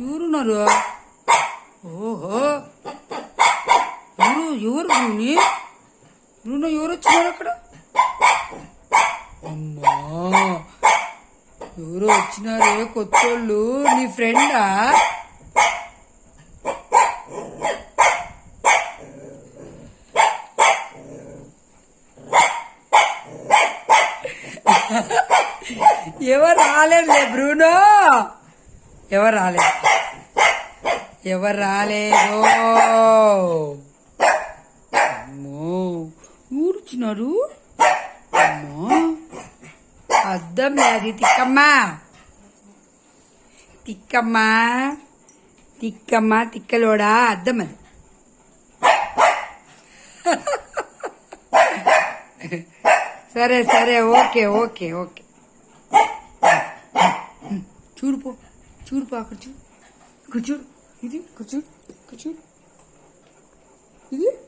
ఎవరున్నారు? ఓహో. ఎవరు ఎవరు భూమి బ్రూనో ఎవరు వచ్చినారు అక్కడ? అమ్మా. ఎవరు వచ్చినారే కొత్తోళ్ళు. నీ ఫ్రెండా? ఎవరు రాలేదులే బ్రూనో? ఎవరు రాలేదు? ఎవరు రాలేదో. అమ్మో ఊరుచున్నారు? అమ్మో అద్దం లేదు. తిక్కమ్మా. తిక్కమ్మా. తిక్కమ్మ తిక్కలోడా? అద్దం అది. సరే సరే ఓకే ఓకే ఓకే. చూడుపో చూడుపో అక్కడ చూడు. ఇక్కడ చూడు. Gidin kaçır. Kaçır. Gidin.